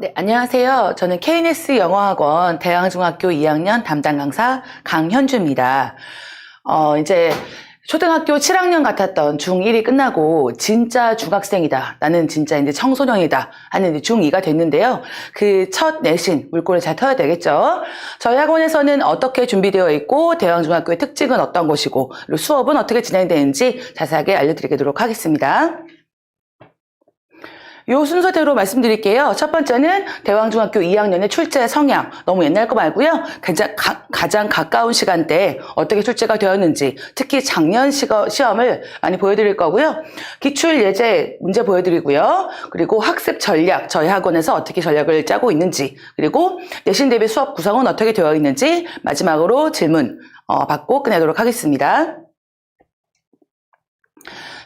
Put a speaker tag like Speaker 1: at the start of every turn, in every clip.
Speaker 1: 네, 안녕하세요. 저는 KNS 영어학원 대양중학교 2학년 담당 강사 강현주입니다. 어, 이제 초등학교 7학년 같았던 중1이 끝나고 진짜 중학생이다. 나는 진짜 이제 청소년이다. 하는 이제 중2가 됐는데요. 그 첫 내신 물꼬를 잘 터야 되겠죠. 저희 학원에서는 어떻게 준비되어 있고 대양중학교의 특징은 어떤 것이고 수업은 어떻게 진행되는지 자세하게 알려드리도록 하겠습니다. 요 순서대로 말씀드릴게요. 첫 번째는 대왕중학교 2학년의 출제 성향. 너무 옛날 거 말고요. 가장, 가, 가장 가까운 시간대에 어떻게 출제가 되었는지, 특히 작년 시거, 시험을 많이 보여드릴 거고요. 기출 예제 문제 보여드리고요. 그리고 학습 전략, 저희 학원에서 어떻게 전략을 짜고 있는지, 그리고 내신 대비 수업 구성은 어떻게 되어 있는지, 마지막으로 질문 어, 받고 끝내도록 하겠습니다.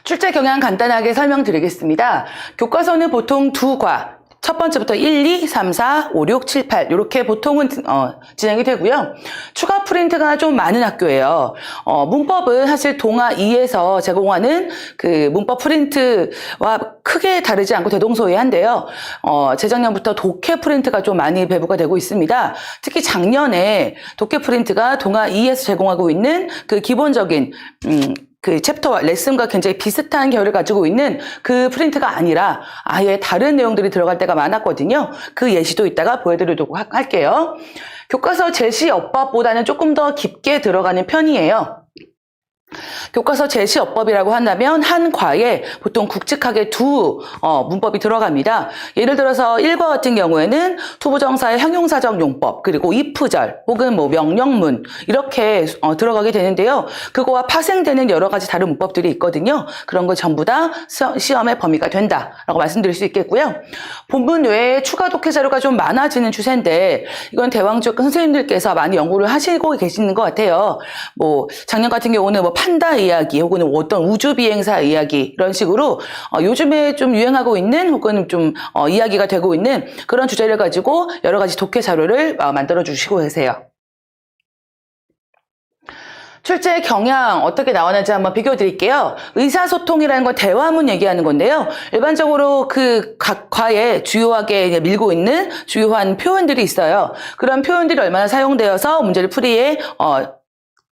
Speaker 1: 출제 경향 간단하게 설명드리겠습니다. 교과서는 보통 두 과, 첫 번째부터 1, 2, 3, 4, 5, 6, 7, 8 이렇게 보통은 어, 진행이 되고요. 추가 프린트가 좀 많은 학교예요. 어, 문법은 사실 동아 2에서 제공하는 그 문법 프린트와 크게 다르지 않고 대동소이한데요. 어, 재작년부터 독해 프린트가 좀 많이 배부가 되고 있습니다. 특히 작년에 독해 프린트가 동아 2에서 제공하고 있는 그 기본적인 음, 그 챕터와 레슨과 굉장히 비슷한 결을 가지고 있는 그 프린트가 아니라 아예 다른 내용들이 들어갈 때가 많았거든요. 그 예시도 이따가 보여드리도록 하- 할게요. 교과서 제시 어법보다는 조금 더 깊게 들어가는 편이에요. 교과서 제시 어법이라고 한다면 한 과에 보통 굵직하게 두 어, 문법이 들어갑니다. 예를 들어서 1과 같은 경우에는 투부정사의 형용사적 용법 그리고 if절 혹은 뭐 명령문 이렇게 어, 들어가게 되는데요. 그거와 파생되는 여러 가지 다른 문법들이 있거든요. 그런 거 전부 다 시- 시험의 범위가 된다라고 말씀드릴 수 있겠고요. 본문 외에 추가 독해 자료가 좀 많아지는 추세인데 이건 대왕적 선생님들께서 많이 연구를 하시고 계시는 것 같아요. 뭐 작년 같은 경우는 뭐 판다 이야기 혹은 어떤 우주 비행사 이야기 이런 식으로 어, 요즘에 좀 유행하고 있는 혹은 좀 어, 이야기가 되고 있는 그런 주제를 가지고 여러 가지 독해 자료를 어, 만들어 주시고 계세요. 출제 경향 어떻게 나왔는지 한번 비교해 드릴게요. 의사소통이라는 건 대화문 얘기하는 건데요. 일반적으로 그 각 과에 주요하게 밀고 있는 주요한 표현들이 있어요. 그런 표현들이 얼마나 사용되어서 문제를 풀이에 어,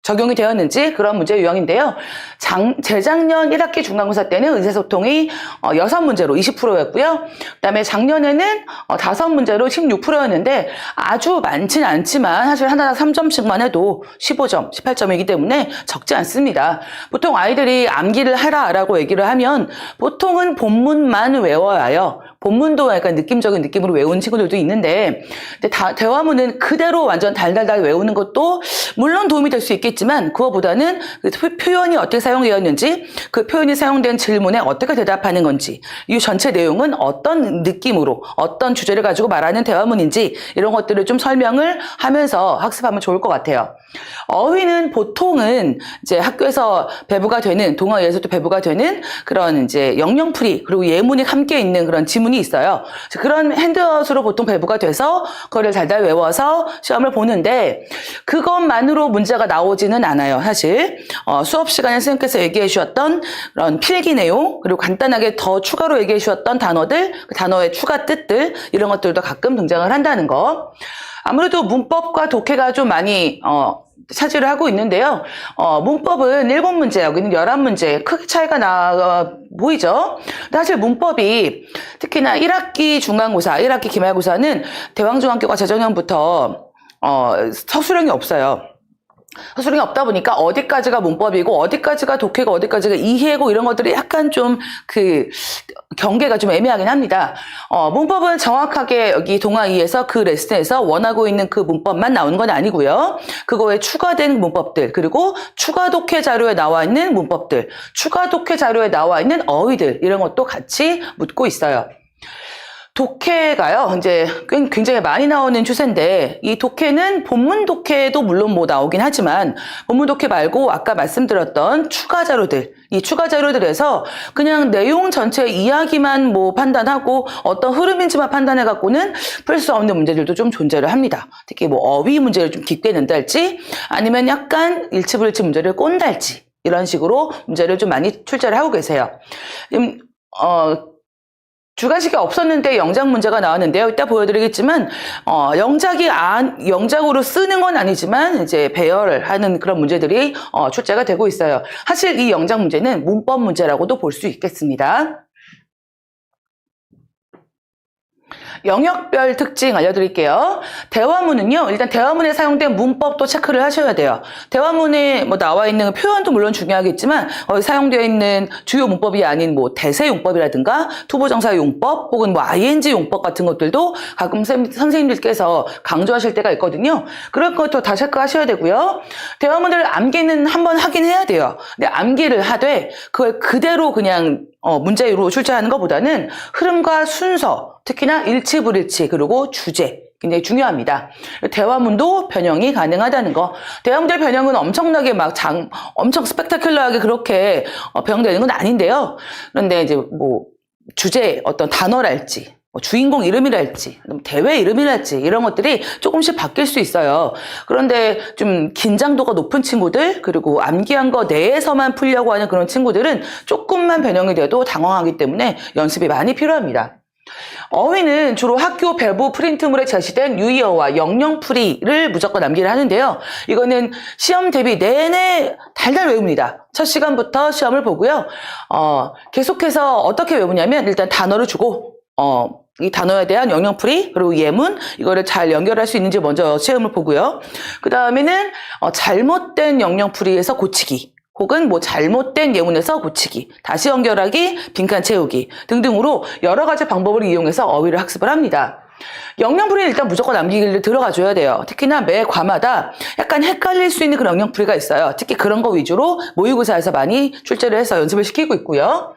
Speaker 1: 적용이 되었는지 그런 문제 유형인데요. 장, 재작년 1학기 중간고사 때는 의사소통이 어, 6문제로 20%였고요. 그다음에 작년에는 어, 5문제로 16%였는데 아주 많지는 않지만 사실 하나당 3점씩만 해도 15점, 18점이기 때문에 적지 않습니다. 보통 아이들이 암기를 하라라고 얘기를 하면 보통은 본문만 외워야 해요. 본문도 약간 느낌적인 느낌으로 외우는 친구들도 있는데 근데 다, 대화문은 그대로 완전 달달달 외우는 것도 물론 도움이 될 수 있겠지만 그거보다는 그 표- 표현이 어떻게 사용되었는지 그 표현이 사용된 질문에 어떻게 대답하는 건지 이 전체 내용은 어떤 느낌으로 어떤 주제를 가지고 말하는 대화문인지 이런 것들을 좀 설명을 하면서 학습하면 좋을 것 같아요. 어휘는 보통은 이제 학교에서 배부가 되는 동아예에서도 배부가 되는 그런 이제 영영풀이 그리고 예문이 함께 있는 그런 지문 이 있어요. 그런 핸드아웃으로 보통 배부가 돼서 그거를 달달 외워서 시험을 보는데 그것만으로 문제가 나오지는 않아요. 사실 어, 수업 시간에 선생님께서 얘기해 주셨던 그런 필기 내용 그리고 간단하게 더 추가로 얘기해 주셨던 단어들 그 단어의 추가 뜻들 이런 것들도 가끔 등장을 한다는 거. 아무래도 문법과 독해가 좀 많이 어, 차지를 하고 있는데요. 어, 문법은 7문제, 여기는 11문제. 크게 차이가 나 보이죠? 근데 사실 문법이 특히나 1학기 중간고사, 1학기 기말고사는 대왕중학교가 재작년부터 어, 서술형이 없어요. 서술형이 없다 보니까 어디까지가 문법이고 어디까지가 독해고 어디까지가 이해고 이런 것들이 약간 좀 그 경계가 좀 애매하긴 합니다. 어, 문법은 정확하게 여기 동아이에서 그 레슨에서 원하고 있는 그 문법만 나오는 건 아니고요. 그거에 추가된 문법들 그리고 추가 독해 자료에 나와 있는 문법들, 추가 독해 자료에 나와 있는 어휘들 이런 것도 같이 묻고 있어요. 독해가요, 이제 꽤- 굉장히 많이 나오는 추세인데, 이 독해는 본문 독해도 물론 뭐 나오긴 하지만, 본문 독해 말고 아까 말씀드렸던 추가 자료들, 이 추가 자료들에서 그냥 내용 전체 이야기만 뭐 판단하고 어떤 흐름인지만 판단해갖고는 풀 수 없는 문제들도 좀 존재를 합니다. 특히 뭐 어휘 문제를 좀 깊게 낸달지, 아니면 약간 일치불일치 문제를 꼰달지, 이런 식으로 문제를 좀 많이 출제를 하고 계세요. 음, 어, 주관식이 없었는데 영작 문제가 나왔는데요. 이따 보여드리겠지만 어, 영작이 안 영작으로 쓰는 건 아니지만 이제 배열을 하는 그런 문제들이 어, 출제가 되고 있어요. 사실 이 영작 문제는 문법 문제라고도 볼 수 있겠습니다. 영역별 특징 알려드릴게요. 대화문은요, 일단 대화문에 사용된 문법도 체크를 하셔야 돼요. 대화문에 뭐 나와 있는 표현도 물론 중요하겠지만, 어, 사용되어 있는 주요 문법이 아닌 뭐 대세 용법이라든가 투부정사 용법 혹은 뭐 ing 용법 같은 것들도 가끔 선- 선생님들께서 강조하실 때가 있거든요. 그럴 것도 다 체크하셔야 되고요. 대화문을 암기는 한번 하긴 해야 돼요. 근데 암기를 하되 그걸 그대로 그냥 어, 문제로 출제하는 것보다는 흐름과 순서, 특히나 일치, 불일치, 그리고 주제. 굉장히 중요합니다. 대화문도 변형이 가능하다는 거. 대화문의 변형은 엄청나게 막 장, 엄청 스펙타큘러하게 그렇게 어, 변형되는 건 아닌데요. 그런데 이제 뭐, 주제, 어떤 단어랄지, 뭐 주인공 이름이랄지, 대회 이름이랄지, 이런 것들이 조금씩 바뀔 수 있어요. 그런데 좀 긴장도가 높은 친구들, 그리고 암기한 거 내에서만 풀려고 하는 그런 친구들은 조금만 변형이 돼도 당황하기 때문에 연습이 많이 필요합니다. 어휘는 주로 학교 배부 프린트물에 제시된 유의어와 영영풀이를 무조건 암기를 하는데요. 이거는 시험 대비 내내 달달 외웁니다. 첫 시간부터 시험을 보고요. 어, 계속해서 어떻게 외우냐면 일단 단어를 주고 어, 이 단어에 대한 영영풀이 그리고 예문 이거를 잘 연결할 수 있는지 먼저 시험을 보고요. 그 다음에는 어, 잘못된 영영풀이에서 고치기 혹은 뭐 잘못된 예문에서 고치기, 다시 연결하기, 빈칸 채우기 등등으로 여러 가지 방법을 이용해서 어휘를 학습을 합니다. 영영풀이는 일단 무조건 남기기를 들어가줘야 돼요. 특히나 매 과마다 약간 헷갈릴 수 있는 그런 영영풀이가 있어요. 특히 그런 거 위주로 모의고사에서 많이 출제를 해서 연습을 시키고 있고요.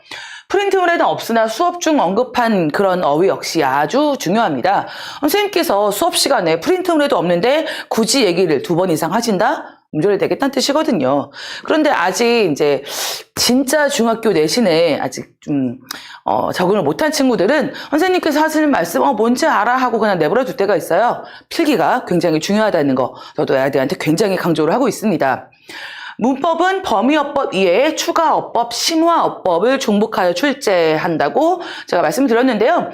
Speaker 1: 프린트물에는 없으나 수업 중 언급한 그런 어휘 역시 아주 중요합니다. 선생님께서 수업 시간에 프린트물에도 없는데 굳이 얘기를 두 번 이상 하신다? 문제를 되겠다는 뜻이거든요. 그런데 아직 이제 진짜 중학교 내신에 아직 좀 어, 적응을 못한 친구들은 선생님께서 하시는 말씀 어 뭔지 알아 하고 그냥 내버려 둘 때가 있어요. 필기가 굉장히 중요하다는 거 저도 애들한테 굉장히 강조를 하고 있습니다. 문법은 범위어법 이외에 추가어법, 심화어법을 중복하여 출제한다고 제가 말씀드렸는데요.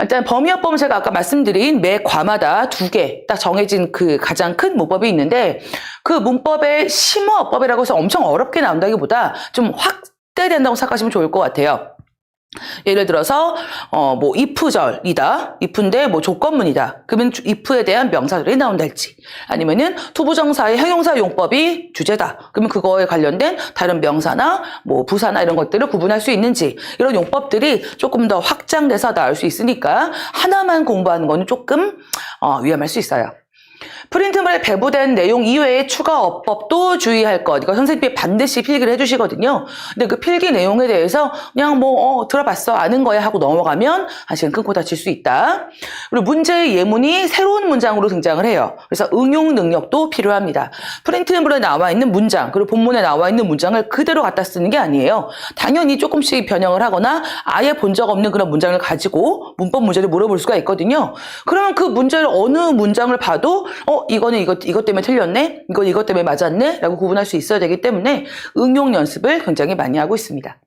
Speaker 1: 일단 범위어법은 제가 아까 말씀드린 매 과마다 두 개 딱 정해진 그 가장 큰 문법이 있는데 그 문법의 심화어법이라고 해서 엄청 어렵게 나온다기보다 좀 확대된다고 생각하시면 좋을 것 같아요. 예를 들어서 어 뭐 if절이다. if인데 뭐 조건문이다. 그러면 if에 대한 명사들이 나온달지 아니면은 투부정사의 형용사 용법이 주제다. 그러면 그거에 관련된 다른 명사나 뭐 부사나 이런 것들을 구분할 수 있는지 이런 용법들이 조금 더 확장돼서 나올 수 있으니까 하나만 공부하는 거는 조금 어, 위험할 수 있어요. 프린트물에 배부된 내용 이외의 추가 어법도 주의할 것. 이거 선생님이 반드시 필기를 해주시거든요. 근데 그 필기 내용에 대해서 그냥 뭐 어, 들어봤어 아는 거야 하고 넘어가면 한 시간 끊고 다칠 수 있다. 그리고 문제의 예문이 새로운 문장으로 등장을 해요. 그래서 응용 능력도 필요합니다. 프린트물에 나와 있는 문장 그리고 본문에 나와 있는 문장을 그대로 갖다 쓰는 게 아니에요. 당연히 조금씩 변형을 하거나 아예 본 적 없는 그런 문장을 가지고 문법 문제를 물어볼 수가 있거든요. 그러면 그 문제를 어느 문장을 봐도 어 이거는 이것 이것 때문에 틀렸네, 이건 이것 때문에 맞았네 라고 구분할 수 있어야 되기 때문에 응용 연습을 굉장히 많이 하고 있습니다.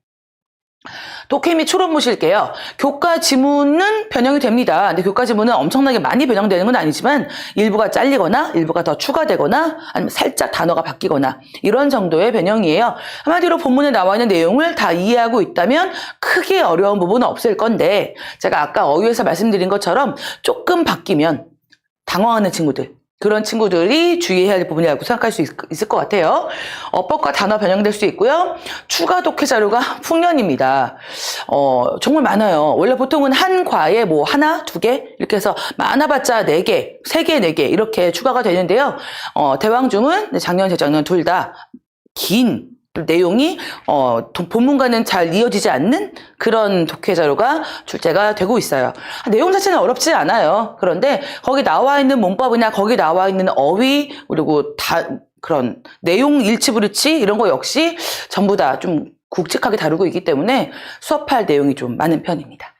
Speaker 1: 독해미 초론 보실게요. 교과 지문은 변형이 됩니다. 근데 교과 지문은 엄청나게 많이 변형되는 건 아니지만 일부가 잘리거나 일부가 더 추가되거나 아니면 살짝 단어가 바뀌거나 이런 정도의 변형이에요. 한마디로 본문에 나와 있는 내용을 다 이해하고 있다면 크게 어려운 부분은 없을 건데 제가 아까 어휘에서 말씀드린 것처럼 조금 바뀌면 당황하는 친구들 그런 친구들이 주의해야 할 부분이라고 생각할 수 있, 을것 같아요. 어법과 단어 변형될 수 있고요. 추가 독해 자료가 풍년입니다. 어, 정말 많아요. 원래 보통은 한 과에 뭐 하나, 두 개 이렇게 해서 많아봤자 네 개, 세 개, 네 개 이렇게 추가가 되는데요. 어, 대왕중은 작년, 재작년 둘 다 긴 내용이 어, 도- 본문과는 잘 이어지지 않는 그런 독해 자료가 출제가 되고 있어요. 내용 자체는 어렵지 않아요. 그런데 거기 나와 있는 문법이나 거기 나와 있는 어휘 그리고 다 그런 내용 일치불일치 이런 거 역시 전부 다 좀 굵직하게 다루고 있기 때문에 수업할 내용이 좀 많은 편입니다.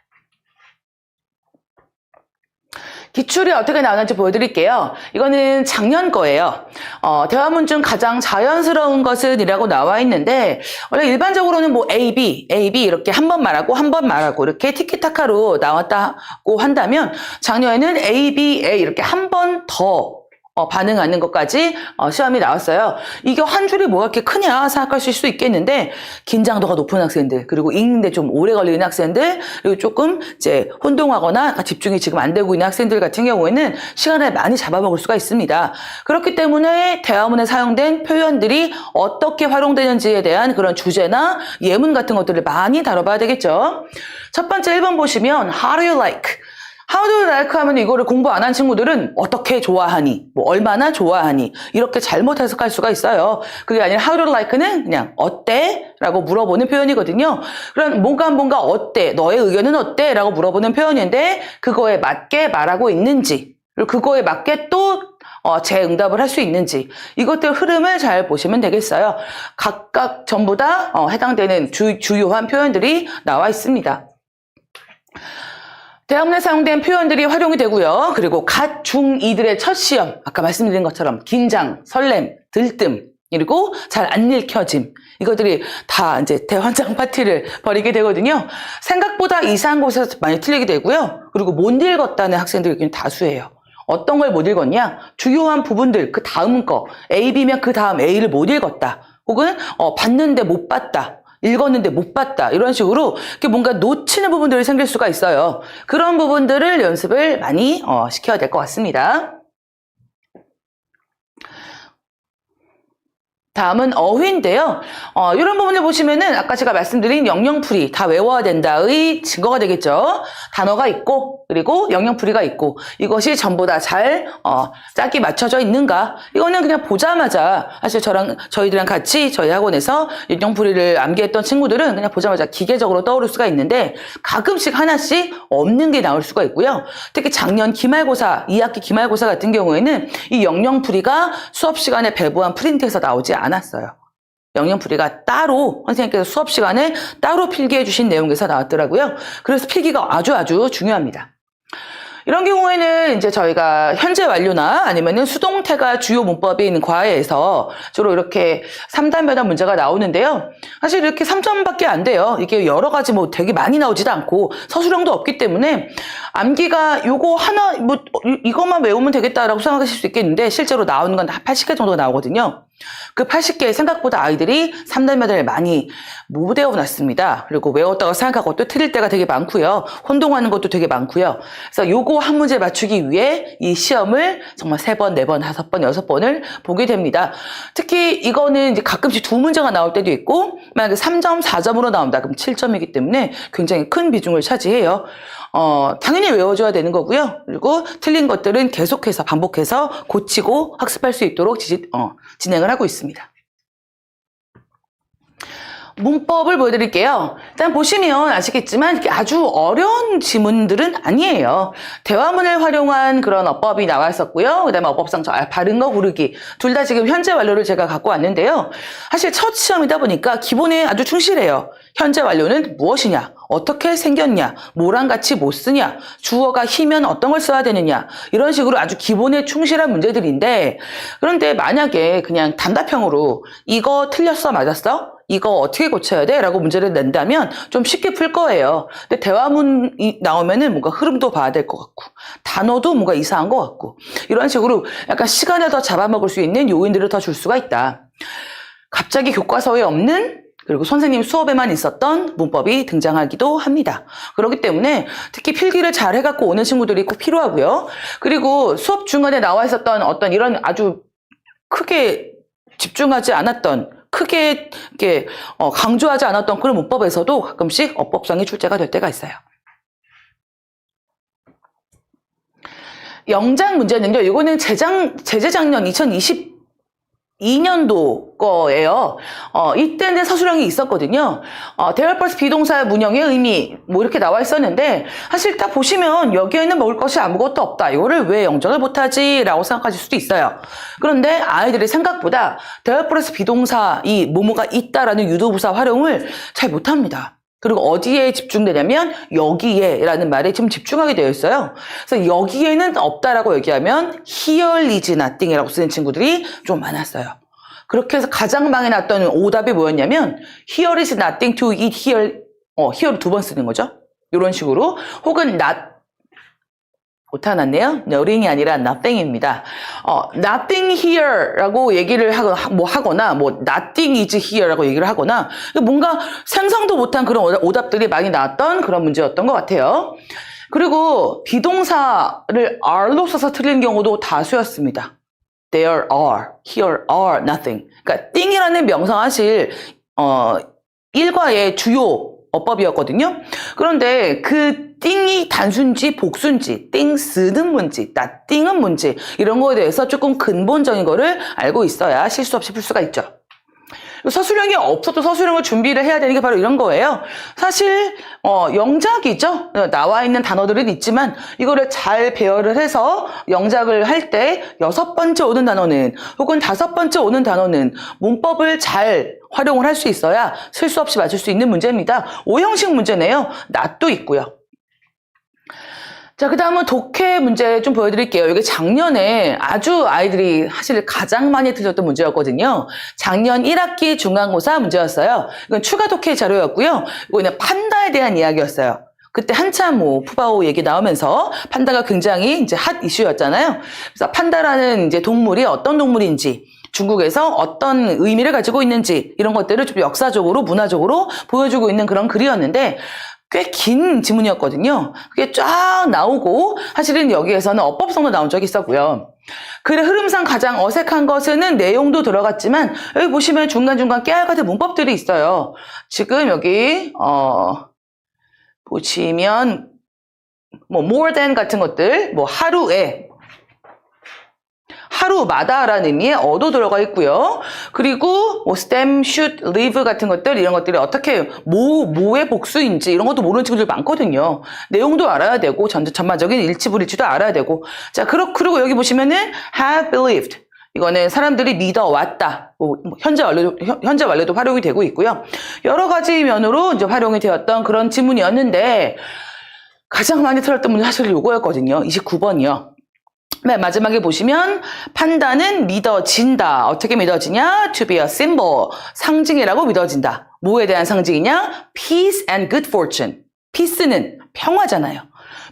Speaker 1: 기출이 어떻게 나오는지 보여드릴게요. 이거는 작년 거예요. 어, 대화문 중 가장 자연스러운 것은 이라고 나와 있는데, 원래 일반적으로는 뭐 A, B, A, B 이렇게 한 번 말하고 한 번 말하고 이렇게 티키타카로 나왔다고 한다면, 작년에는 A, B, A 이렇게 한 번 더 어, 반응하는 것까지 어, 시험이 나왔어요. 이게 한 줄이 뭐가 이렇게 크냐 생각하실 수 있겠는데 긴장도가 높은 학생들 그리고 읽는데 좀 오래 걸리는 학생들 그리고 조금 이제 혼동하거나 집중이 지금 안 되고 있는 학생들 같은 경우에는 시간을 많이 잡아먹을 수가 있습니다. 그렇기 때문에 대화문에 사용된 표현들이 어떻게 활용되는지에 대한 그런 주제나 예문 같은 것들을 많이 다뤄봐야 되겠죠. 첫 번째 1번 보시면 How do you like? You like 하면 이거를 공부 안 한 친구들은 어떻게 좋아하니, 뭐 얼마나 좋아하니 이렇게 잘못 해석할 수가 있어요. 그게 아니라 you like는 그냥 어때? 라고 물어보는 표현이거든요. 그럼 뭔가 뭔가 어때? 너의 의견은 어때? 라고 물어보는 표현인데 그거에 맞게 말하고 있는지 그거에 맞게 또 어, 재응답을 할 수 있는지 이것들 흐름을 잘 보시면 되겠어요. 각각 전부 다 어, 해당되는 주, 주요한 표현들이 나와 있습니다. 대학문에 사용된 표현들이 활용이 되고요. 그리고 갓 중2들의 첫 시험, 아까 말씀드린 것처럼 긴장, 설렘, 들뜸, 그리고 잘 안 읽혀짐. 이것들이 다 이제 대환장 파티를 벌이게 되거든요. 생각보다 이상한 곳에서 많이 틀리게 되고요. 그리고 못 읽었다는 학생들이 다수예요. 어떤 걸 못 읽었냐? 주요한 부분들, 그 다음 거, A, B면 그 다음 A를 못 읽었다. 혹은, 어, 봤는데 못 봤다. 읽었는데 못 봤다. 이런 식으로 뭔가 놓치는 부분들이 생길 수가 있어요. 그런 부분들을 연습을 많이 어, 시켜야 될 것 같습니다. 다음은 어휘인데요. 어, 이런 부분을 보시면은 아까 제가 말씀드린 영영풀이 다 외워야 된다의 증거가 되겠죠. 단어가 있고 그리고 영영풀이가 있고 이것이 전부 다잘 어, 짝이 맞춰져 있는가? 이거는 그냥 보자마자 사실 저랑 저희들이랑 같이 저희 학원에서 영영풀이를 암기했던 친구들은 그냥 보자마자 기계적으로 떠오를 수가 있는데 가끔씩 하나씩 없는 게 나올 수가 있고요. 특히 작년 기말고사 2학기 기말고사 같은 경우에는 이 영영풀이가 수업 시간에 배부한 프린트에서 나오지 않았어요. 영영풀이가 따로 선생님께서 수업 시간에 따로 필기해 주신 내용에서 나왔더라고요. 그래서 필기가 아주 아주 중요합니다. 이런 경우에는 이제 저희가 현재 완료나 아니면은 수동태가 주요 있는 과외에서 주로 이렇게 3단 변화 문제가 나오는데요. 사실 이렇게 3점밖에 안 돼요. 이게 여러 가지 뭐 되게 많이 나오지도 않고 서술형도 없기 때문에 암기가 요거 하나 뭐 이- 이것만 외우면 되겠다라고 생각하실 수 있겠는데 실제로 나오는 건한 80개 정도 나오거든요. 그 80개 생각보다 아이들이 3단변을 많이 못 외워놨습니다. 그리고 외웠다고 생각하고 또 틀릴 때가 되게 많고요. 혼동하는 것도 되게 많고요. 그래서 요거 한 문제 맞추기 위해 이 시험을 정말 세 번, 네 번, 다섯 번, 여섯 번을 보게 됩니다. 특히 이거는 이제 가끔씩 두 문제가 나올 때도 있고 만약에 3점, 4점으로 나온다 그럼 7점이기 때문에 굉장히 큰 비중을 차지해요. 어, 당연히 외워줘야 되는 거고요. 그리고 틀린 것들은 계속해서 반복해서 고치고 학습할 수 있도록 지, 어, 진행을 하고 있습니다. 문법을 보여드릴게요. 일단 보시면 아시겠지만 아주 어려운 지문들은 아니에요. 대화문을 활용한 그런 어법이 나와 있었고요. 그 다음에 어법상 저 아, 바른 거 고르기. 둘 다 지금 현재 완료를 제가 갖고 왔는데요. 사실 첫 시험이다 보니까 기본에 아주 충실해요. 현재 완료는 무엇이냐? 어떻게 생겼냐? 뭐랑 같이 못 쓰냐? 주어가 희면 어떤 걸 써야 되느냐? 이런 식으로 아주 기본에 충실한 문제들인데 그런데 만약에 그냥 단답형으로 이거 틀렸어 맞았어? 이거 어떻게 고쳐야 돼? 라고 문제를 낸다면 좀 쉽게 풀 거예요. 근데 대화문이 나오면은 뭔가 흐름도 봐야 될 것 같고, 단어도 뭔가 이상한 것 같고, 이런 식으로 약간 시간을 더 잡아먹을 수 있는 요인들을 더 줄 수가 있다. 갑자기 교과서에 없는 그리고 선생님 수업에만 있었던 문법이 등장하기도 합니다. 그렇기 때문에 특히 필기를 잘 해갖고 오는 친구들이 꼭 필요하고요. 그리고 수업 중간에 나와 있었던 어떤 이런 아주 크게 집중하지 않았던 크게 이렇게 어, 강조하지 않았던 그런 문법에서도 가끔씩 어법상의 출제가 될 때가 있어요. 영장 문제는요. 이거는 재작 재재작년 2022년도 거예요. 어, 이때는 서술형이 있었거든요. 어, 대열 플러스 비동사의 문형의 의미 뭐 이렇게 나와 있었는데 사실 딱 보시면 여기에는 먹을 것이 아무것도 없다. 이거를 왜 영정을 못하지 라고 생각하실 수도 있어요. 그런데 아이들이 생각보다 대열 플러스 비동사 이 뭐뭐가 있다라는 유도부사 활용을 잘 못합니다. 그리고 어디에 집중되냐면 여기에라는 말에 좀 집중하게 되어 있어요. 그래서 여기에는 없다라고 얘기하면 here is nothing이라고 쓰는 친구들이 좀 많았어요. 그렇게 해서 가장 많이 났던 오답이 뭐였냐면 here is nothing to eat here 어 here를 두 번 쓰는 거죠. 이런 식으로 혹은 not 못하났네요. nothing이 아니라 nothing입니다. 어, nothing here라고 얘기를 하거, 뭐 하거나, 뭐 nothing is here라고 얘기를 하거나, 뭔가 상상도 못한 그런 오답- 오답들이 많이 나왔던 그런 문제였던 것 같아요. 그리고 비동사를 are로 써서 틀린 경우도 다수였습니다. There are, here are nothing. 그러니까 띵이라는 명사하실 어, 일과의 주요 어법이었거든요. 그런데 그 띵이 단순지 복순지, 띵 쓰는 문지, 나 띵은 문지 이런 거에 대해서 조금 근본적인 거를 알고 있어야 실수 없이 풀 수가 있죠. 서술형이 없어도 서술형을 준비를 해야 되는 게 바로 이런 거예요. 사실 어, 영작이죠. 나와 있는 단어들은 있지만 이거를 잘 배열을 해서 영작을 할 때 여섯 번째 오는 단어는 혹은 다섯 번째 오는 단어는 문법을 잘 활용을 할 수 있어야 실수 없이 맞출 수 있는 문제입니다. 오형식 문제네요. 낫도 있고요. 자, 그 다음은 독해 문제 좀 보여드릴게요. 이게 작년에 아주 아이들이 사실 가장 많이 틀렸던 문제였거든요. 작년 1학기 중간고사 문제였어요. 이건 추가 독해 자료였고요. 이거는 판다에 대한 이야기였어요. 그때 한참 뭐 푸바오 얘기 나오면서 판다가 굉장히 이제 핫 이슈였잖아요. 그래서 판다라는 이제 동물이 어떤 동물인지 중국에서 어떤 의미를 가지고 있는지 이런 것들을 좀 역사적으로 문화적으로 보여주고 있는 그런 글이었는데 꽤 긴 지문이었거든요. 그게 쫙 나오고 사실은 여기에서는 어법성도 나온 적이 있었고요. 글의 흐름상 가장 어색한 것은 내용도 들어갔지만 여기 보시면 중간중간 깨알 같은 문법들이 있어요. 지금 여기 어 보시면 뭐 more than 같은 것들 뭐 하루에 하루마다라는 의미의 어도 들어가 있고요. 그리고 뭐 stem, shoot, leave 같은 것들 이런 것들이 어떻게 뭐 뭐의 복수인지 이런 것도 모르는 친구들 많거든요. 내용도 알아야 되고 전 전반적인 일치 불일치도 알아야 되고 자 그리고 그리고 여기 보시면은 have believed 이거는 사람들이 믿어 왔다. 뭐 현재 완료도 현- 현재 완료도 활용이 되고 있고요. 여러 가지 면으로 이제 활용이 되었던 그런 지문이었는데 가장 많이 틀렸던 문제 사실 요거였거든요. 29번이요. 맨 마지막에 보시면 판다는 믿어진다. 어떻게 믿어지냐? To be a symbol. 상징이라고 믿어진다. 뭐에 대한 상징이냐? Peace and good fortune. peace는 평화잖아요.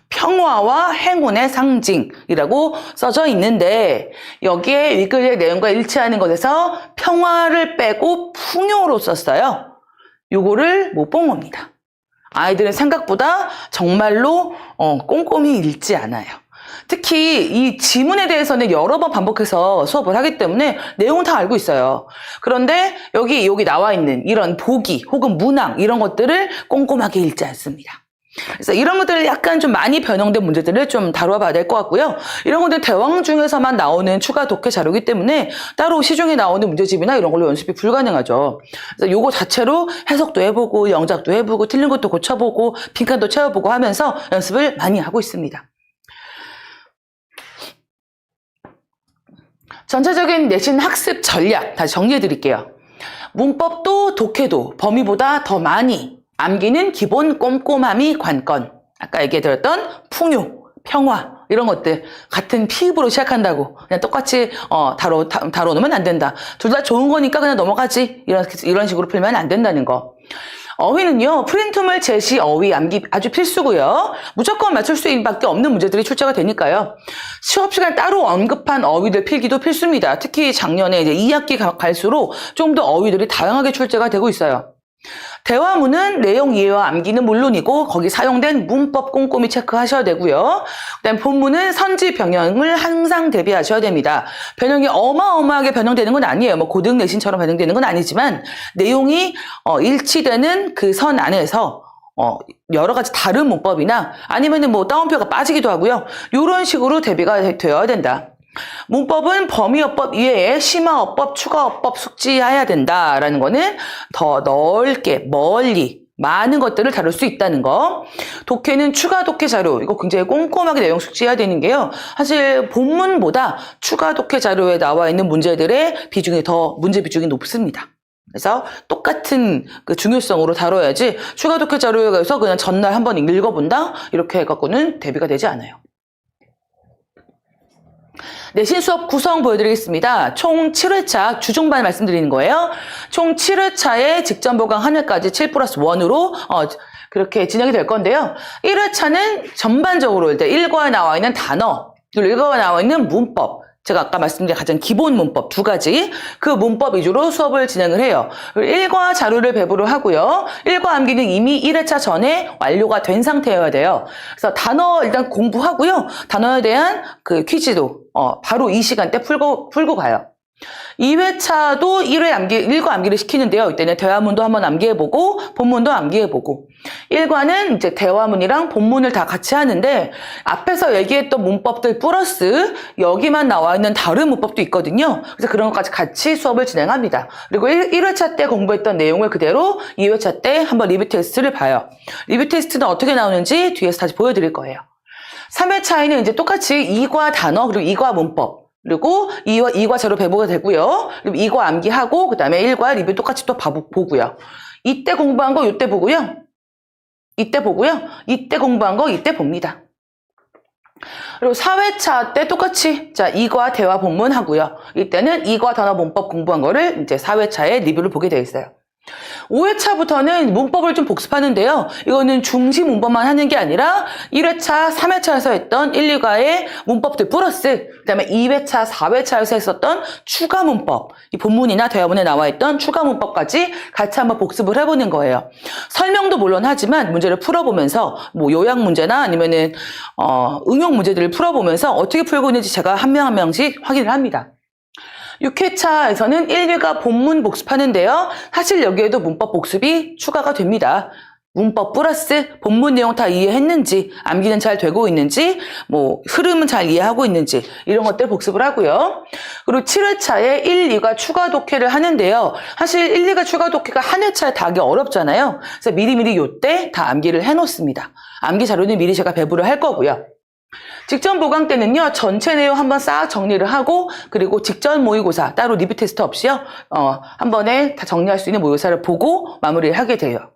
Speaker 1: 평화와 행운의 상징이라고 써져 있는데 여기에 위글의 내용과 일치하는 것에서 평화를 빼고 풍요로 썼어요. 요거를 못 본 겁니다. 아이들은 생각보다 정말로 어, 꼼꼼히 읽지 않아요. 특히 이 지문에 대해서는 여러 번 반복해서 수업을 하기 때문에 내용은 다 알고 있어요. 그런데 여기 여기 나와 있는 이런 보기 혹은 문항 이런 것들을 꼼꼼하게 읽지 않습니다. 그래서 이런 것들을 약간 좀 많이 변형된 문제들을 좀 다루어 봐야 될 것 같고요. 이런 것들 대왕 중에서만 나오는 추가 독해 자료이기 때문에 따로 시중에 나오는 문제집이나 이런 걸로 연습이 불가능하죠. 그래서 요거 자체로 해석도 해보고 영작도 해보고 틀린 것도 고쳐보고 빈칸도 채워보고 하면서 연습을 많이 하고 있습니다. 전체적인 내신 학습 전략 다시 정리해 드릴게요. 문법도 독해도 범위보다 더 많이 암기는 기본 꼼꼼함이 관건. 아까 얘기해 드렸던 풍요, 평화 이런 것들 같은 피입으로 시작한다고 그냥 똑같이 어, 다뤄 다, 다뤄 놓으면 안 된다. 둘 다 좋은 거니까 그냥 넘어가지 이런 이런 식으로 풀면 안 된다는 거. 어휘는요, 프린트물 제시, 어휘, 암기 아주 필수고요. 무조건 맞출 수 있는 밖에 없는 문제들이 출제가 되니까요. 수업 시간 따로 언급한 어휘들 필기도 필수입니다. 특히 작년에 이제 2학기 가- 갈수록 좀 더 어휘들이 다양하게 출제가 되고 있어요. 대화문은 내용 이해와 암기는 물론이고 거기 사용된 문법 꼼꼼히 체크하셔야 되고요. 그다음 본문은 선지 변형을 항상 대비하셔야 됩니다. 변형이 어마어마하게 변형되는 건 아니에요. 뭐 고등 내신처럼 변형되는 건 아니지만 내용이 어, 일치되는 그 선 안에서 어, 여러 가지 다른 문법이나 아니면은 뭐 따옴표가 빠지기도 하고요. 이런 식으로 대비가 되- 되어야 된다. 문법은 범위어법 이외에 심화어법, 추가어법 숙지해야 된다라는 거는 더 넓게 멀리 많은 것들을 다룰 수 있다는 거. 독해는 추가 독해 자료 이거 굉장히 꼼꼼하게 내용 숙지해야 되는 게요. 사실 본문보다 추가 독해 자료에 나와 있는 문제들의 비중이 더 문제 비중이 높습니다. 그래서 똑같은 그 중요성으로 다뤄야지 추가 독해 자료에서 그냥 전날 한번 읽어본다 이렇게 해갖고는 대비가 되지 않아요. 내신 수업 구성 보여드리겠습니다. 총 7회차 주중반 말씀드리는 거예요. 총 7회차에 직전 보강 하늘까지 7 플러스 1으로 어, 그렇게 진행이 될 건데요. 1회차는 전반적으로 일단 1과에 나와 있는 단어, 그리고 1과에 나와 있는 문법, 제가 아까 말씀드린 가장 기본 문법 두 가지 그 문법 위주로 수업을 진행을 해요. 1과 자료를 배부를 하고요. 1과 암기는 이미 1회차 전에 완료가 된 상태여야 돼요. 그래서 단어 일단 공부하고요. 단어에 대한 그 퀴즈도 어, 바로 이 시간대 풀고 풀고 가요. 2회차도 1회 암기, 1과 암기를 시키는데요. 이때는 대화문도 한번 암기해보고, 본문도 암기해보고. 1과는 이제 대화문이랑 본문을 다 같이 하는데, 앞에서 얘기했던 문법들 플러스 여기만 나와 있는 다른 문법도 있거든요. 그래서 그런 것까지 같이 수업을 진행합니다. 그리고 1, 1회차 때 공부했던 내용을 그대로 2회차 때 한번 리뷰 테스트를 봐요. 리뷰 테스트는 어떻게 나오는지 뒤에서 다시 보여드릴 거예요. 3회차에는 이제 똑같이 2과 단어, 그리고 2과 문법, 그리고 2과, 2과 자료 배부가 되고요. 그리고 2과 암기하고, 그 다음에 1과 리뷰 똑같이 또 봐- 보고요. 이때 공부한 거 이때 보고요. 이때 보고요. 이때 공부한 거 이때 봅니다. 그리고 4회차 때 똑같이, 자, 2과 대화 본문 하고요. 이때는 2과 단어 문법 공부한 거를 이제 4회차에 리뷰를 보게 되어 있어요. 5회차부터는 문법을 좀 복습하는데요. 이거는 중심 문법만 하는 게 아니라 1회차, 3회차에서 했던 1, 2과의 문법들 플러스 그다음에 2회차, 4회차에서 했었던 추가 문법, 이 본문이나 대화문에 나와 있던 추가 문법까지 같이 한번 복습을 해보는 거예요. 설명도 물론 하지만 문제를 풀어보면서 뭐 요약 문제나 아니면은 어, 응용 문제들을 풀어보면서 어떻게 풀고 있는지 제가 한 명 한 명씩 확인을 합니다. 6회차에서는 1, 2가 본문 복습하는데요. 사실 여기에도 문법 복습이 추가가 됩니다. 문법 플러스 본문 내용 다 이해했는지, 암기는 잘 되고 있는지, 뭐 흐름은 잘 이해하고 있는지 이런 것들 복습을 하고요. 그리고 7회차에 1, 2가 추가 독해를 하는데요. 사실 1, 2가 추가 독해가 한 회차에 다 하기 어렵잖아요. 그래서 미리미리 요때 다 암기를 해놓습니다. 암기 자료는 미리 제가 배부를 할 거고요. 직전 보강 때는요, 전체 내용 한번 싹 정리를 하고, 그리고 직전 모의고사, 따로 리뷰 테스트 없이요, 어, 한 번에 다 정리할 수 있는 모의고사를 보고 마무리를 하게 돼요.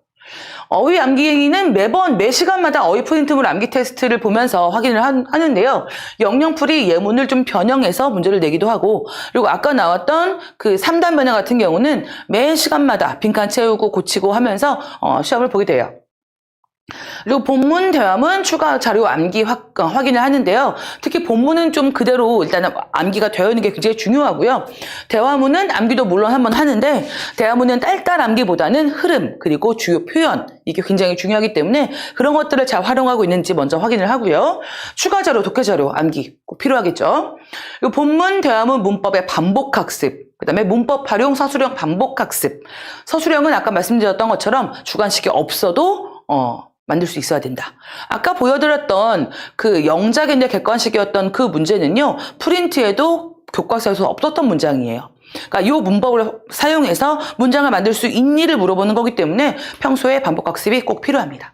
Speaker 1: 어휘 암기는 매번 매 시간마다 어휘 프린트물 암기 테스트를 보면서 확인을 한- 하는데요. 영영풀이 예문을 좀 변형해서 문제를 내기도 하고 그리고 아까 나왔던 그 3단 변형 같은 경우는 매 시간마다 빈칸 채우고 고치고 하면서 어, 시험을 보게 돼요. 그리고 본문 대화문 추가 자료 암기 확, 어, 확인을 하는데요. 특히 본문은 좀 그대로 일단은 암기가 되어 있는 게 굉장히 중요하고요. 대화문은 암기도 물론 한번 하는데 대화문은 딸딸 암기보다는 흐름 그리고 주요 표현 이게 굉장히 중요하기 때문에 그런 것들을 잘 활용하고 있는지 먼저 확인을 하고요. 추가 자료, 독해 자료 암기 꼭 필요하겠죠. 그리고 본문 대화문 문법의 반복 학습 그 다음에 문법 활용 서술형 반복 학습. 서술형은 아까 말씀드렸던 것처럼 주관식이 없어도, 어, 만들 수 있어야 된다. 아까 보여드렸던 그 영작인데 객관식이었던 그 문제는요, 프린트에도 교과서에서 없었던 문장이에요. 그러니까 이 문법을 사용해서 문장을 만들 수 있니를 물어보는 거기 때문에 평소에 반복 학습이 꼭 필요합니다.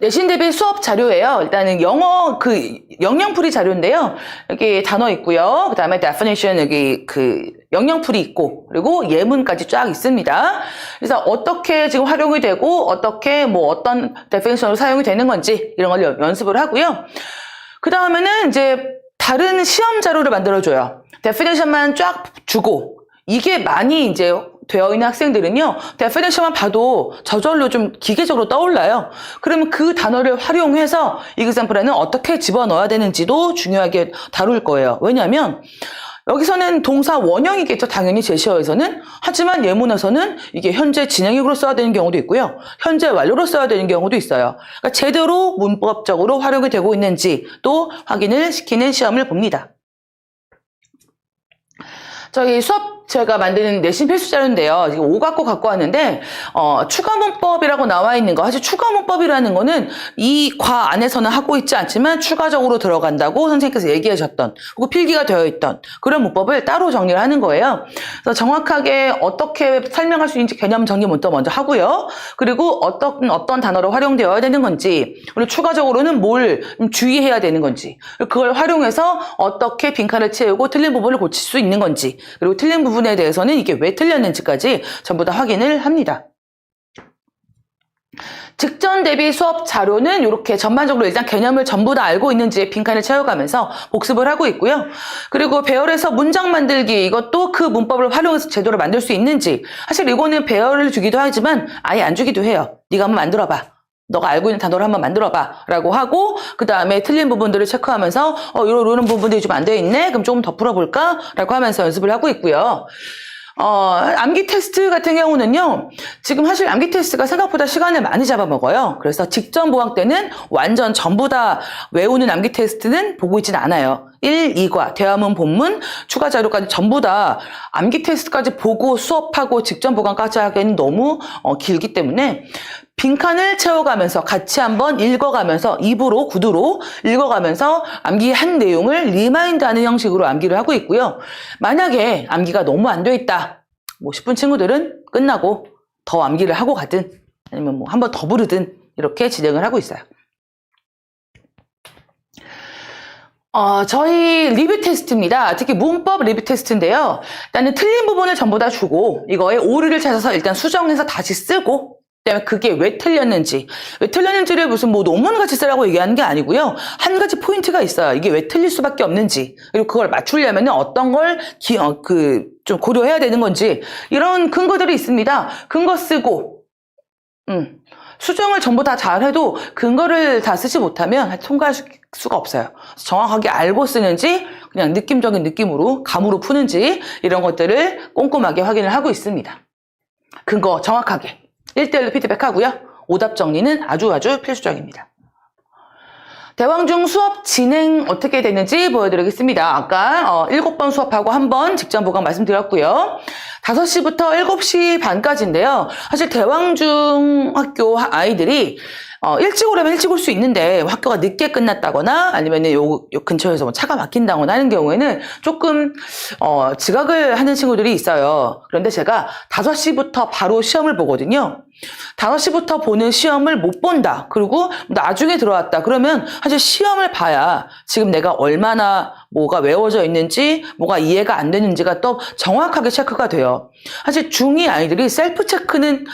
Speaker 1: 내신 대비 수업 자료예요. 일단은 영어 그 영영풀이 자료인데요. 여기 단어 있고요. 그 다음에 definition 여기 그 영영풀이 있고 그리고 예문까지 쫙 있습니다. 그래서 어떻게 지금 활용이 되고 어떻게 뭐 어떤 definition으로 사용이 되는 건지 이런 걸 연- 연습을 하고요. 그 다음에는 이제 다른 시험 자료를 만들어줘요. definition만 쫙 주고 이게 많이 이제 되어 있는 학생들은요, definition만 봐도 저절로 좀 기계적으로 떠올라요. 그러면 그 단어를 활용해서 example에는 어떻게 집어넣어야 되는지도 중요하게 다룰 거예요. 왜냐하면 여기서는 동사 원형이겠죠. 당연히 제시어에서는. 하지만 예문에서는 이게 현재 진행형으로 써야 되는 경우도 있고요. 현재 완료로 써야 되는 경우도 있어요. 그러니까 제대로 문법적으로 활용이 되고 있는지 또 확인을 시키는 시험을 봅니다. 저희 수업 제가 만드는 내신 필수 자료인데요. 지금 5 갖고 갖고 왔는데 어, 추가 문법이라고 나와 있는 거. 사실 추가 문법이라는 거는 이 과 안에서는 하고 있지 않지만 추가적으로 들어간다고 선생님께서 얘기해 주셨던 그리고 필기가 되어 있던 그런 문법을 따로 정리를 하는 거예요. 그래서 정확하게 어떻게 설명할 수 있는지 개념 정리부터 먼저 하고요. 그리고 어떤 어떤 단어로 활용되어야 되는 건지 그리고 추가적으로는 뭘 주의해야 되는 건지 그걸 활용해서 어떻게 빈칸을 채우고 틀린 부분을 고칠 수 있는 건지 그리고 틀린 부분 부분에 대해서는 이게 왜 틀렸는지까지 전부 다 확인을 합니다. 직전 대비 수업 자료는 이렇게 전반적으로 일단 개념을 전부 다 알고 있는지에 빈칸을 채워가면서 복습을 하고 있고요. 그리고 배열에서 문장 만들기 이것도 그 문법을 활용해서 제도를 만들 수 있는지 사실 이거는 배열을 주기도 하지만 아예 안 주기도 해요. 네가 한번 만들어봐. 너가 알고 있는 단어를 한번 만들어봐. 라고 하고, 그 다음에 틀린 부분들을 체크하면서, 어, 이런, 부분들이 좀 안 돼 있네? 그럼 조금 더 풀어볼까? 라고 하면서 연습을 하고 있고요. 어, 암기 테스트 같은 경우는요, 지금 사실 암기 테스트가 생각보다 시간을 많이 잡아먹어요. 그래서 직전 보강 때는 완전 전부 다 외우는 암기 테스트는 보고 있진 않아요. 1, 2과, 대화문, 본문, 추가 자료까지 전부 다 암기 테스트까지 보고 수업하고 직전 보강까지 하기에는 너무 어, 길기 때문에 빈칸을 채워가면서 같이 한번 읽어가면서 입으로 구두로 읽어가면서 암기한 내용을 리마인드하는 형식으로 암기를 하고 있고요. 만약에 암기가 너무 안 돼 있다 뭐 싶은 친구들은 끝나고 더 암기를 하고 가든 아니면 뭐 한 번 더 부르든 이렇게 진행을 하고 있어요. 어, 저희 리뷰 테스트입니다. 특히 문법 리뷰 테스트인데요. 일단은 틀린 부분을 전부 다 주고 이거의 오류를 찾아서 일단 수정해서 다시 쓰고 그다음에 그게 왜 틀렸는지 왜 틀렸는지를 무슨 뭐 논문 같이 쓰라고 얘기하는 게 아니고요. 한 가지 포인트가 있어요. 이게 왜 틀릴 수밖에 없는지 그리고 그걸 맞추려면 어떤 걸 어, 그좀 고려해야 되는 건지 이런 근거들이 있습니다. 근거 쓰고 음. 수정을 전부 다 잘해도 근거를 다 쓰지 못하면 통과할 수- 수가 없어요. 정확하게 알고 쓰는지 그냥 느낌적인 느낌으로 감으로 푸는지 이런 것들을 꼼꼼하게 확인을 하고 있습니다. 근거 정확하게 1대1로 피드백하고요. 오답 정리는 아주 아주 필수적입니다. 대왕 중 수업 진행 어떻게 되는지 보여드리겠습니다. 아까 어, 7번 수업하고 한 번 직전 보강 말씀드렸고요. 5시부터 7시 반까지인데요. 사실 대왕중 학교 아이들이 어, 일찍 오려면 일찍 올 수 있는데 학교가 늦게 끝났다거나 아니면 요, 요 근처에서 뭐 차가 막힌다거나 하는 경우에는 조금 어, 지각을 하는 친구들이 있어요. 그런데 제가 5시부터 바로 시험을 보거든요. 5시부터 보는 시험을 못 본다. 그리고 나중에 들어왔다. 그러면 사실 시험을 봐야 지금 내가 얼마나 뭐가 외워져 있는지, 뭐가 이해가 안 되는지가 또 정확하게 체크가 돼요. 사실 중2 아이들이 셀프 체크는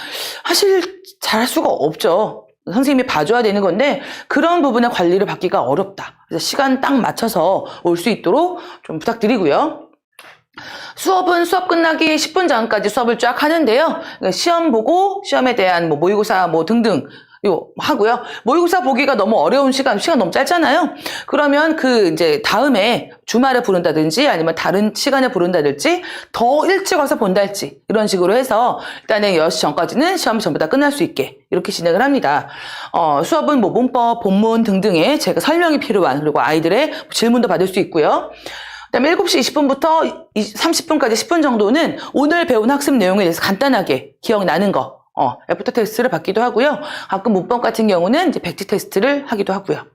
Speaker 1: 사실 잘 할 수가 없죠. 선생님이 봐줘야 되는 건데 그런 부분의 관리를 받기가 어렵다. 그래서 시간 딱 맞춰서 올 수 있도록 좀 부탁드리고요. 수업은 수업 끝나기 10분 전까지 수업을 쫙 하는데요. 그러니까 시험 보고 시험에 대한 뭐 모의고사 뭐 등등 요 하고요. 모의고사 보기가 너무 어려운 시간, 시간 너무 짧잖아요. 그러면 그 이제 다음에 주말에 부른다든지 아니면 다른 시간에 부른다든지 더 일찍 와서 본달지 이런 식으로 해서 일단은 6시 전까지는 시험이 전부 다 끝날 수 있게 이렇게 진행을 합니다. 어, 수업은 뭐 문법, 본문 등등의 제가 설명이 필요한 그리고 아이들의 질문도 받을 수 있고요. 그다음에 7시 20분부터 30분까지 10분 정도는 오늘 배운 학습 내용에 대해서 간단하게 기억나는 거, 어, 애프터 테스트를 받기도 하고요. 가끔 문법 같은 경우는 이제 백지 테스트를 하기도 하고요.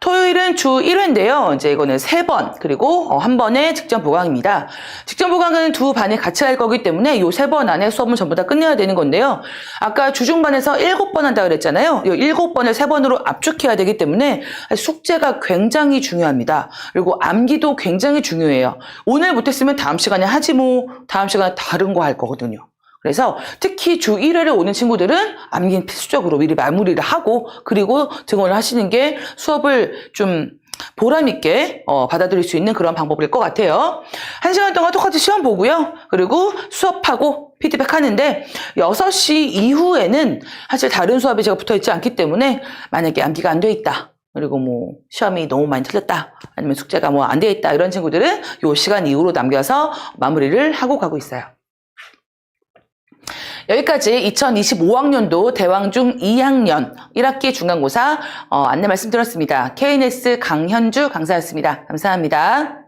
Speaker 1: 토요일은 주 1회인데요. 이제 이거는 세 번, 그리고 어, 한 번의 직전 보강입니다. 직전 보강은 두 반이 같이 할 거기 때문에 이 세 번 안에 수업은 전부 다 끝내야 되는 건데요. 아까 주중반에서 일곱 번 한다 그랬잖아요. 이 일곱 번을 세 번으로 압축해야 되기 때문에 숙제가 굉장히 중요합니다. 그리고 암기도 굉장히 중요해요. 오늘 못했으면 다음 시간에 하지 뭐, 다음 시간에 다른 거 할 거거든요. 그래서 특히 주 1회를 오는 친구들은 암기는 필수적으로 미리 마무리를 하고 그리고 등원을 하시는 게 수업을 좀 보람 있게 어, 받아들일 수 있는 그런 방법일 것 같아요. 한 시간 동안 똑같이 시험 보고요. 그리고 수업하고 피드백 하는데 6시 이후에는 사실 다른 수업이 제가 붙어 있지 않기 때문에 만약에 암기가 안 돼 있다. 그리고 뭐 시험이 너무 많이 틀렸다. 아니면 숙제가 뭐 안 돼 있다. 이런 친구들은 이 시간 이후로 남겨서 마무리를 하고 가고 있어요. 여기까지 2025학년도 대왕중 2학년 1학기 중간고사 어, 안내 말씀드렸습니다. KNS 강현주 강사였습니다. 감사합니다.